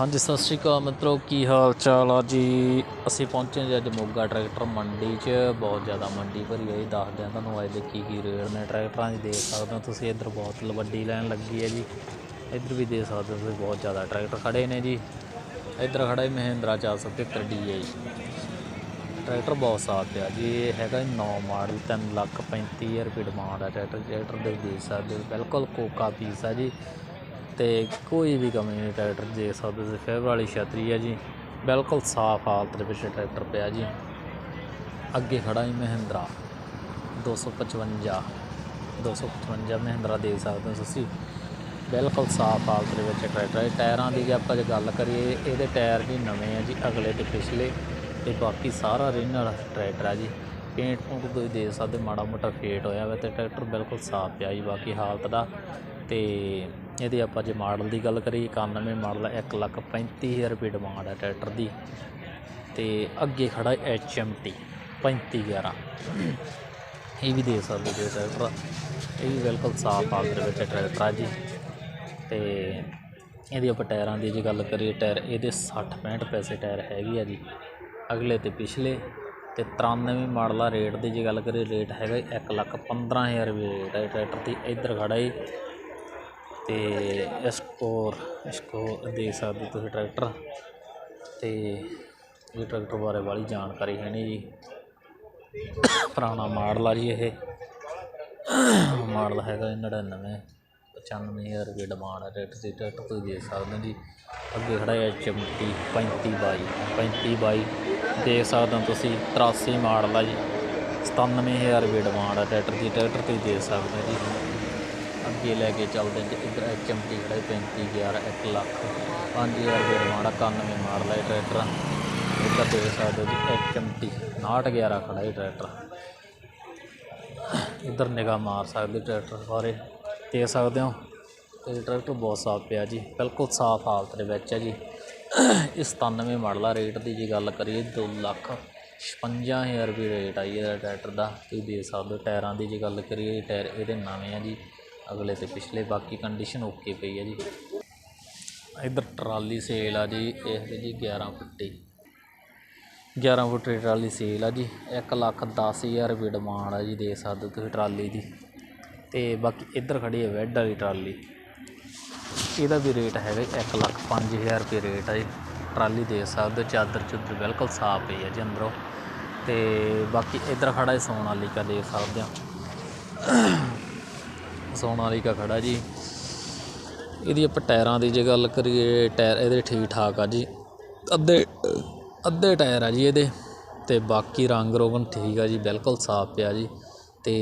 ਹਾਂਜੀ, ਸਤਿ ਸ਼੍ਰੀ ਅਕਾਲ ਮਿੱਤਰੋ, ਕੀ ਹਾਲ ਚਾਲ ਆ ਜੀ? ਅਸੀਂ ਪਹੁੰਚੇ ਜੀ ਅੱਜ ਮੋਗਾ ਟਰੈਕਟਰ ਮੰਡੀ 'ਚ। ਬਹੁਤ ਜ਼ਿਆਦਾ ਮੰਡੀ ਭਰੀ ਹੋਈ ਦੱਸਦੇ ਆ ਤੁਹਾਨੂੰ ਅੱਜ ਦੇ ਕੀ ਕੀ ਰੇਟ ਨੇ ਟਰੈਕਟਰਾਂ 'ਚ ਦੇਖ ਸਕਦੇ ਹੋ ਤੁਸੀਂ, ਇੱਧਰ ਬਹੁਤ ਲ- ਵੱਡੀ ਲਾਈਨ ਲੱਗੀ ਹੈ ਜੀ। ਇੱਧਰ ਵੀ ਦੇਖ ਸਕਦੇ ਹੋ ਤੁਸੀਂ, ਬਹੁਤ ਜ਼ਿਆਦਾ ਟਰੈਕਟਰ ਖੜੇ ਨੇ ਜੀ। ਇੱਧਰ ਖੜਾ ਹੈ ਮਹਿੰਦਰਾ 473 ਡੀਏ ਟਰੈਕਟਰ ਬਹੁਤ ਸਾਫ਼ ਪਿਆ ਜੀ, ਇਹ ਹੈਗਾ 9 ਮਾਡਲ 3 ਲੱਖ 35 ਰੁਪਏ ਡਿਮਾਂਡ ਆ ਟਰੈਕਟਰ ਟਰੈਕਟਰ ਦੇ ਦੇਖ ਸਕਦੇ ਹੋ, ਬਿਲਕੁਲ ਕੋਕਾ ਪੀਸ ਆ ਜੀ। ਤੇ ਕੋਈ ਵੀ ਕਮੀ ਨਹੀਂ ਟਰੈਕਟਰ ਦੇਖ ਸਕਦੇ ਹੋ ਫੇਰ ਵਾਲੀ ਛਤਰੀ ਹੈ ਜੀ। ਬਿਲਕੁਲ ਸਾਫ਼ ਹਾਲਤ ਦੇ ਵਿੱਚ ਟਰੈਕਟਰ ਪਿਆ ਜੀ। ਅੱਗੇ ਖੜਾ ਜੀ ਮਹਿੰਦਰਾ। 255 255 ਮਹਿੰਦਰਾ ਦੇਖ ਸਕਦੇ ਹੋ ਤੁਸੀਂ। ਬਿਲਕੁਲ ਸਾਫ਼ ਹਾਲਤ ਦੇ ਵਿੱਚ ਟਰੈਕਟਰ ਹੈ ਟਾਇਰਾਂ ਦੀ ਜੇ ਆਪਾਂ ਜੇ ਗੱਲ ਕਰੀਏ, ਇਹਦੇ ਟਾਇਰ ਵੀ ਨਵੇਂ ਆ ਜੀ, ਅਗਲੇ ਤੇ ਪਿਛਲੇ। ਤੇ ਬਾਕੀ ਸਾਰਾ ਰੀਨਲ ਟਰੈਕਟਰ ਆ ਜੀ। ਪੇਂਟ ਪੂੰਟ ਤੁਸੀਂ ਦੇਖ ਸਕਦੇ ਮਾੜਾ ਮੋਟਾ ਫੇਟ ਹੋਇਆ ਵਾ ਤੇ ਟਰੈਕਟਰ ਬਿਲਕੁਲ ਸਾਫ਼ ਪਿਆ ਜੀ, ਬਾਕੀ ਹਾਲਤ ਦਾ। ਤੇ ਇਹਦੇ ਆਪਾਂ ਜੇ ਮਾਡਲ ਦੀ ਗੱਲ ਕਰੀਏ 91 ਮਾਡਲ ਹੈ 1 ਲੱਖ 35000 ਰੁਪਏ ਡਿਮਾਂਡ ਹੈ ਟਰੈਕਟਰ ਦੀ। ਤੇ ਅੱਗੇ ਖੜਾ ਐਚ ਐਮ ਟੀ 3511 ਇਹ ਵੀ ਦੇ ਸਕਦੇ ਜੇ ਟਰੈਕਟਰ ਇਹ ਵੀ ਬਿਲਕੁਲ ਸਾਫ਼ ਹਾਲਤ ਦੇ ਵਿੱਚ ਟਰੈਕਟਰ ਆ ਜੀ। ਤੇ ਇਹਦੀ ਆਪਾਂ ਟਾਇਰਾਂ ਦੀ ਜੇ ਗੱਲ ਕਰੀਏ, ਟਾਇਰ ਇਹਦੇ 60 65 ਪੈਸੇ ਟਾਇਰ ਹੈਗੇ ਆ ਜੀ। ਅਗਲੇ ਤੇ ਪਿਛਲੇ ਤੇ 93 ਮਾਡਲ ਆ, ਰੇਟ ਦੀ ਜੇ ਗੱਲ ਕਰੀਏ, ਰੇਟ ਹੈਗਾ 1 ਲੱਖ 15000 ਰੁਪਏ ਰੇਟ ਹੈ ਟਰੈਕਟਰ ਦੀ। ਇੱਧਰ ਖੜਾ ਏ ਅਤੇ ਐਸਕੋਰ ਐਸਕੋਰ ਦੇਖ ਸਕਦੇ ਤੁਸੀਂ ਟਰੈਕਟਰ। ਅਤੇ ਇਹ ਟਰੈਕਟਰ ਬਾਰੇ ਬਾਹਲੀ ਜਾਣਕਾਰੀ ਹੈ ਨਹੀਂ ਜੀ। ਪੁਰਾਣਾ ਮਾਡਲ ਆ ਜੀ ਇਹ। ਮਾਡਲ ਹੈਗਾ 99 95000 ਰੁਪਏ ਡਿਮਾਂਡ ਹੈ। ਟਰੈਕਟਰ ਦੀ ਟਰੈਕਟਰ ਤੁਸੀਂ ਦੇਖ ਸਕਦੇ ਹੋ ਜੀ। ਅੱਗੇ ਖੜਾ ਹੈ ਚਮਟੀ 35 ਬਾਈ 35 ਬਾਈ। ਦੇਖ ਸਕਦੇ ਹੋ ਤੁਸੀਂ 83 ਮਾਡਲ ਆ ਜੀ। 97000 ਰੁਪਏ ਡਿਮਾਂਡ ਹੈ ਟਰੈਕਟਰ ਦੀ। ਟਰੈਕਟਰ ਤੁਸੀਂ ਦੇਖ ਸਕਦੇ ਹੋ ਜੀ। ਅੱਗੇ ਲੈ ਕੇ ਚੱਲਦੇ ਹਾਂ ਜੀ ਇੱਧਰ ਐਚਐਮਟੀ ਖੜਾ ਹੈ 35 11 1 ਲੱਖ। 5000 ਰੁਪਏ ਡਿਮਾਂਡ 91 ਮਾਡਲ ਹੈ ਟਰੈਕਟਰ। ਇੱਧਰ ਦੇਖ ਸਕਦੇ ਹੋ ਜੀ ਐਚਐਮਟੀ 69 11 ਖੜਾ ਹੈ ਟਰੈਕਟਰ। ਇੱਧਰ ਨਿਗਾਹ ਮਾਰ ਸਕਦੇ ਟਰੈਕਟਰ ਬਾਰੇ। ਦੇਖ ਸਕਦੇ ਹੋ ਤੇ ਟਰੈਕਟਰ ਬਹੁਤ ਸਾਫ਼ ਪਿਆ ਜੀ, ਬਿਲਕੁਲ ਸਾਫ਼ ਹਾਲਤ ਦੇ ਵਿੱਚ ਹੈ ਜੀ। ਇਹ 97 ਮਾਡਲ ਆ, ਰੇਟ ਦੀ ਜੇ ਗੱਲ ਕਰੀਏ 2 ਲੱਖ 56000 ਰੁਪਏ ਰੇਟ ਆਈ ਇਹਦਾ ਟਰੈਕਟਰ ਦਾ। ਤੁਸੀਂ ਦੇਖ ਸਕਦੇ ਹੋ ਟਾਇਰਾਂ ਦੀ ਜੇ ਗੱਲ ਕਰੀਏ ਟਾਇਰ ਇਹਦੇ ਨਵੇਂ ਆ ਜੀ। ਅਗਲੇ ਤੇ ਪਿਛਲੇ, ਬਾਕੀ ਕੰਡੀਸ਼ਨ ਓਕੇ ਪਈ ਹੈ ਜੀ। ਇੱਧਰ ਟਰਾਲੀ ਸੇਲ ਆ ਜੀ, ਇਹ ਹੈ ਜੀ 11 ਫੁੱਟੀ। 11 ਫੁੱਟੀ ਟਰਾਲੀ ਸੇਲ ਆ ਜੀ 1 ਲੱਖ 10000 ਰੁਪਏ ਡਿਮਾਂਡ ਆ ਜੀ ਦੇ ਸਕਦੇ ਹੋ ਤੁਸੀਂ ਟਰਾਲੀ ਦੀ। ਤੇ ਬਾਕੀ ਇੱਧਰ ਖੜੀ ਹੈ ਵੈਡ ਵਾਲੀ ਟਰਾਲੀ। ਇਹਦਾ ਵੀ ਰੇਟ ਹੈਗਾ 1 ਲੱਖ 5000 ਰੁਪਏ ਰੇਟ ਆ ਜੀ। ਟਰਾਲੀ ਦੇ ਸਕਦੇ ਹੋ, ਚਾਦਰ ਚੁੱਦਰ ਬਿਲਕੁਲ ਸਾਫ਼ ਪਈ ਹੈ ਜੀ ਅੰਦਰੋਂ। ਤੇ ਬਾਕੀ ਇੱਧਰ ਖੜਾ ਹੈ ਸੋਨਾਲੀਕਾ ਦੇ ਸਕਦੇ ਹੋ। ਸੋਨਾਲੀਕਾ ਖੜਾ ਜੀ। ਇਹਦੀ ਆਪਾਂ ਟਾਇਰਾਂ ਦੀ ਜੇ ਗੱਲ ਕਰੀਏ ਟਾਇਰ ਇਹਦੇ ਠੀਕ ਠਾਕ ਆ ਜੀ। ਅੱਧੇ ਅੱਧੇ ਟਾਇਰ ਆ ਜੀ ਇਹਦੇ ਤੇ ਬਾਕੀ ਰੰਗ ਰੋਗਨ ਠੀਕ ਆ ਜੀ ਬਿਲਕੁਲ ਸਾਫ਼ ਪਿਆ ਜੀ। ਤੇ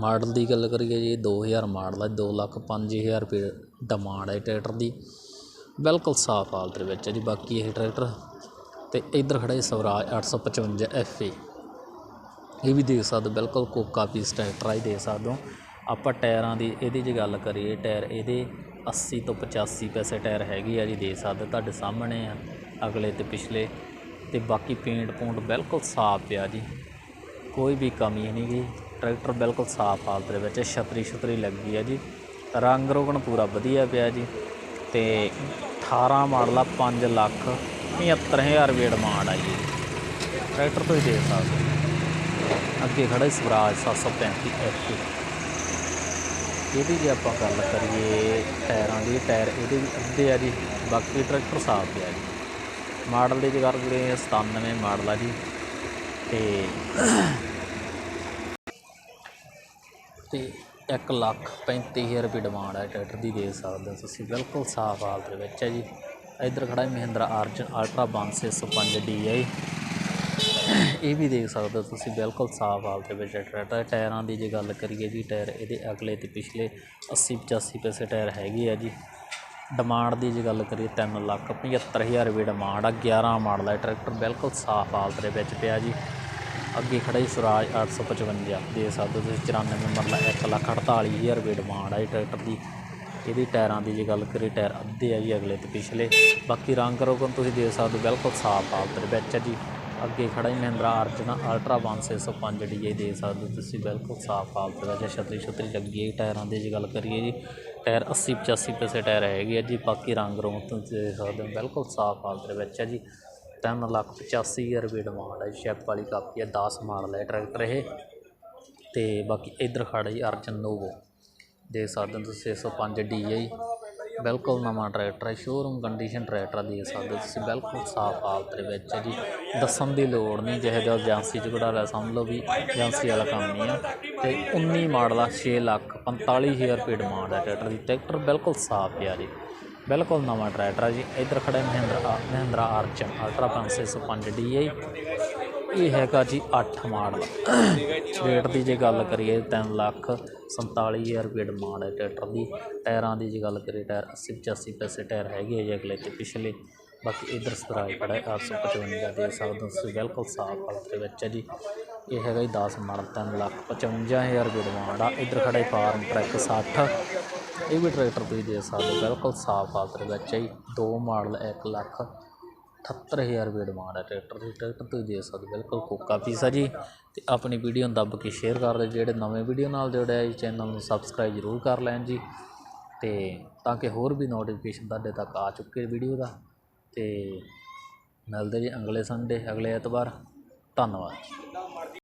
ਮਾਡਲ ਦੀ ਗੱਲ ਕਰੀਏ ਜੀ 2000 ਮਾਡਲ ਆ 2 ਲੱਖ 5000 ਰੁਪਏ ਡਿਮਾਂਡ ਹੈ ਟਰੈਕਟਰ ਦੀ। ਬਿਲਕੁਲ ਸਾਫ਼ ਹਾਲਤ ਦੇ ਵਿੱਚ ਹੈ ਜੀ ਬਾਕੀ ਇਹ ਟਰੈਕਟਰ। ਤੇ ਇੱਧਰ ਖੜਾ ਜੀ ਸਵਰਾਜ 855 FA ਇਹ ਵੀ ਦੇਖ ਸਕਦੇ ਹੋ, ਬਿਲਕੁਲ ਕੋਕਾ ਪੀਸ ਟਰੈਕਟਰ ਆ ਹੀ ਦੇਖ ਸਕਦੇ ਹੋ। ਆਪਾਂ ਟਾਇਰਾਂ ਦੀ, ਇਹਦੀ ਜੇ ਗੱਲ ਕਰੀਏ, ਟਾਇਰ ਇਹਦੇ 80 ਤੋਂ 85 ਪੈਸੇ ਟਾਇਰ ਹੈਗੇ ਆ ਜੀ, ਦੇ ਸਕਦੇ ਤੁਹਾਡੇ ਸਾਹਮਣੇ ਆ, ਅਗਲੇ ਤੇ ਪਿਛਲੇ। ਤੇ ਬਾਕੀ ਪੇਂਟ ਪੂੰਟ ਬਿਲਕੁਲ ਸਾਫ਼ ਪਿਆ ਜੀ। ਕੋਈ ਵੀ ਕਮੀ ਨਹੀਂ ਗਈ ਟਰੈਕਟਰ ਬਿਲਕੁਲ ਸਾਫ਼ ਹਾਲਤ ਦੇ ਵਿੱਚ ਹੈ। ਛਤਰੀ ਛਤਰੀ ਲੱਗੀ ਆ ਜੀ। ਰੰਗ ਰੋਗਣ ਪੂਰਾ ਵਧੀਆ ਪਿਆ ਜੀ। ਤੇ 18 ਮਾਡਲ ਆ 5 ਲੱਖ 75000 ਰੁਪਏ ਡਿਮਾਂਡ ਆ ਜੀ। ਟਰੈਕਟਰ ਤੁਸੀਂ ਦੇਖ ਸਕਦੇ ਅੱਗੇ ਖੜਾ ਹੈ ਸਵਰਾਜ 735 ਐਫ ਇਹਦੀ ਜੇ ਆਪਾਂ ਗੱਲ ਕਰੀਏ ਟਾਇਰਾਂ ਦੀ, ਟਾਇਰ ਇਹਦੇ ਵੀ ਅੱਧੇ ਆ ਜੀ, ਬਾਕੀ ਟਰੈਕਟਰ ਸਾਫ਼ ਪਿਆ ਜੀ। ਮਾਡਲ ਦੀ ਜੇ ਗੱਲ ਕਰੀਏ 97 ਮਾਡਲ ਆ ਜੀ। ਤੇ ਤੇ 1 ਲੱਖ 35000 ਰੁਪਏ ਡਿਮਾਂਡ ਹੈ ਟਰੈਕਟਰ ਦੀ ਦੇ ਸਕਦੇ ਹੋ ਤੁਸੀਂ, ਬਿਲਕੁਲ ਸਾਫ਼ ਹਾਲਤ ਦੇ ਵਿੱਚ ਹੈ ਜੀ। ਇੱਧਰ ਖੜਾ ਹੈ ਮਹਿੰਦਰਾ ਅਰਜਨ ਅਲਟਰਾ 605 DI ਇਹ ਵੀ ਦੇਖ ਸਕਦੇ ਹੋ ਤੁਸੀਂ, ਬਿਲਕੁਲ ਸਾਫ਼ ਹਾਲਤ ਦੇ ਵਿੱਚ ਟਰੈਕਟਰ ਟਾਇਰਾਂ ਦੀ ਜੇ ਗੱਲ ਕਰੀਏ ਜੀ, ਟਾਇਰ ਇਹਦੇ ਅਗਲੇ ਤੇ ਪਿਛਲੇ 80 85 ਪੈਸੇ ਟਾਇਰ ਹੈਗੇ ਆ ਜੀ। ਡਿਮਾਂਡ ਦੀ ਜੇ ਗੱਲ ਕਰੀਏ 3 ਲੱਖ 75000 ਰੁਪਏ ਡਿਮਾਂਡ ਆ 11 ਮਾਡਲ ਹੈ ਟਰੈਕਟਰ, ਬਿਲਕੁਲ ਸਾਫ਼ ਹਾਲਤ ਦੇ ਵਿੱਚ ਪਿਆ ਜੀ। ਅੱਗੇ ਖੜਾ ਜੀ ਸਵਰਾਜ 855 ਦੇ ਸਕਦੇ ਹੋ ਤੁਸੀਂ 94 ਮਰਲਾ 1 ਲੱਖ 48000 ਰੁਪਏ ਡਿਮਾਂਡ ਆ ਇਹ ਟਰੈਕਟਰ ਦੀ। ਇਹਦੀ ਟਾਇਰਾਂ ਦੀ ਜੇ ਗੱਲ ਕਰੀਏ, ਟਾਇਰ ਅੱਧੇ ਆ ਜੀ, ਅਗਲੇ ਤੇ ਪਿਛਲੇ। ਬਾਕੀ ਰੰਗ ਰੋਗਨ ਤੁਸੀਂ ਦੇਖ ਸਕਦੇ ਹੋ, ਬਿਲਕੁਲ ਸਾਫ਼ ਹਾਲਤ ਦੇ ਵਿੱਚ ਹੈ ਜੀ। ਅੱਗੇ ਖੜਾ ਹੀ ਮਹਿੰਦਰਾ ਅਰਜਨ ਅਲਟਰਾ 1605 ਡੀਏ ਦੇ ਸਕਦੇ ਹੋ ਤੁਸੀਂ, ਬਿਲਕੁਲ ਸਾਫ਼ ਹਾਲਤ ਵਿੱਚ ਹੈ। ਛਤਰੀ ਛਤਰੀ ਲੱਗੀ ਹੈ ਜੀ, ਟਾਇਰਾਂ ਦੀ ਜੇ ਗੱਲ ਕਰੀਏ ਜੀ, ਟਾਇਰ 80 85 ਪੈਸੇ ਟਾਇਰ ਹੈਗੇ ਆ ਜੀ, ਬਾਕੀ ਰੰਗ ਰੋਂ ਤੁਸੀਂ ਦੇਖ ਸਕਦੇ ਹੋ, ਬਿਲਕੁਲ ਸਾਫ਼ ਹਾਲਤ ਦੇ ਵਿੱਚ ਹੈ ਜੀ, ਤਿੰਨ ਲੱਖ ਪਚਾਸੀ ਹਜ਼ਾਰ ਰੁਪਏ ਡਿਮਾਂਡ ਹੈ ਸ਼ੈਪ ਵਾਲੀ ਕਾਪੀ ਹੈ 10 ਮਾਡਲ ਹੈ ਟਰੈਕਟਰ ਇਹ, ਤੇ ਬਾਕੀ ਇਧਰ ਖੜਾ ਜੀ ਅਰਜਨ ਨੋਵੋ, ਦੇਖ ਸਕਦੇ ਹੋ ਤੁਸੀਂ 605 ਡੀਆਈ ਬਿਲਕੁਲ ਨਵਾਂ ਟਰੈਕਟਰ ਹੈ ਸ਼ੋਰੂਮ ਕੰਡੀਸ਼ਨ ਟਰੈਕਟਰ ਆ, ਦੇਖ ਸਕਦੇ ਹੋ ਤੁਸੀਂ, ਬਿਲਕੁਲ ਸਾਫ਼ ਹਾਲਤ ਦੇ ਵਿੱਚ ਹੈ ਜੀ। ਦੱਸਣ ਦੀ ਲੋੜ ਨਹੀਂ, ਜਿਹੋ ਜਿਹਾ ਏਜੰਸੀ ਚ ਕਢਾ ਲਿਆ ਸਮਝ ਲਓ ਵੀ ਏਜੰਸੀ ਵਾਲਾ ਕੰਮ ਨਹੀਂ ਆ। ਤੇ 19 ਮਾਡਲ ਆ 6 ਲੱਖ 45000 ਰੁਪਏ ਡਿਮਾਂਡ ਹੈ ਟਰੈਕਟਰ ਦੀ। ਟਰੈਕਟਰ ਬਿਲਕੁਲ ਸਾਫ਼ ਪਿਆ ਜੀ, ਬਿਲਕੁਲ ਨਵਾਂ ਟਰੈਕਟਰ ਆ ਜੀ। ਇੱਧਰ ਖੜਾ ਮਹਿੰਦਰਾ ਮਹਿੰਦਰਾ ਆਰਚਨ ਅਲਟਰਾ 505 ਡੀਆਈ ਇਹ ਹੈਗਾ ਜੀ 8 ਮਾਡਲ। ਰੇਟ ਦੀ ਜੇ ਗੱਲ ਕਰੀਏ 3 ਲੱਖ 47000 ਰੁਪਏ ਡਿਮਾਂਡ ਹੈ ਟਰੈਕਟਰ ਦੀ। ਟਾਇਰਾਂ ਦੀ ਜੇ ਗੱਲ ਕਰੀਏ, ਟਾਇਰ 80 85 ਪੈਸੇ ਟਾਇਰ ਹੈਗੇ ਆ ਜੀ ਅਗਲੇ ਤੇ ਪਿਛਲੇ। ਬਾਕੀ ਇਧਰ ਸਰਾਏ ਖੜਾ ਹੈ 855 ਦੇ ਸਕਦੇ ਤੁਸੀਂ ਬਿਲਕੁਲ ਸਾਫ਼ ਹਾਲਤ ਦੇ ਵਿੱਚ ਹੈ ਜੀ। ਇਹ ਹੈਗਾ ਜੀ 10 ਮਾਡਲ 3 ਲੱਖ 55000 ਰੁਪਏ ਡਿਮਾਂਡ ਆ। ਇਧਰ ਖੜਾ ਫਾਰਮ ਟਰੈਕ 60 ਇਹ ਵੀ ਟਰੈਕਟਰ ਤੁਸੀਂ ਦੇ ਸਕਦੇ ਬਿਲਕੁਲ ਸਾਫ਼ ਹਾਲਤ ਦੇ ਵਿੱਚ ਹੈ ਜੀ। ਦੋ ਮਾਡਲ 1 ਲੱਖ 78000 ਰੁਪਏ ਡਿਮਾਂਡ ਹੈ ਟਰੈਕਟਰ ਦੀ ਟਰੈਕਟਰ ਤੁਸੀਂ ਦੇ ਸਕਦੇ ਬਿਲਕੁਲ ਕੋਕਾ ਪੀਸ ਆ ਜੀ। ਤੇ ਆਪਣੀ ਵੀਡੀਓ ਨੂੰ ਦੱਬ ਕੇ ਸ਼ੇਅਰ ਕਰ ਦਿਓ। ਜਿਹੜੇ ਨਵੇਂ ਵੀਡੀਓ ਨਾਲ ਜੁੜਿਆ ਆ ਜੀ ਚੈਨਲ ਨੂੰ ਸਬਸਕ੍ਰਾਈਬ ਜ਼ਰੂਰ ਕਰ ਲੈਣ ਜੀ। ਤੇ ਤਾਂ ਕਿ ਹੋਰ ਵੀ ਨੋਟੀਫਿਕੇਸ਼ਨ ਤੁਹਾਡੇ ਤੱਕ ਆ ਚੁੱਕੇ ਵੀਡੀਓ ਦਾ। ਤੇ ਮਿਲਦੇ ਜੀ ਅਗਲੇ ਸੰਡੇ ਅਗਲੇ ਐਤਵਾਰ। ਧੰਨਵਾਦ।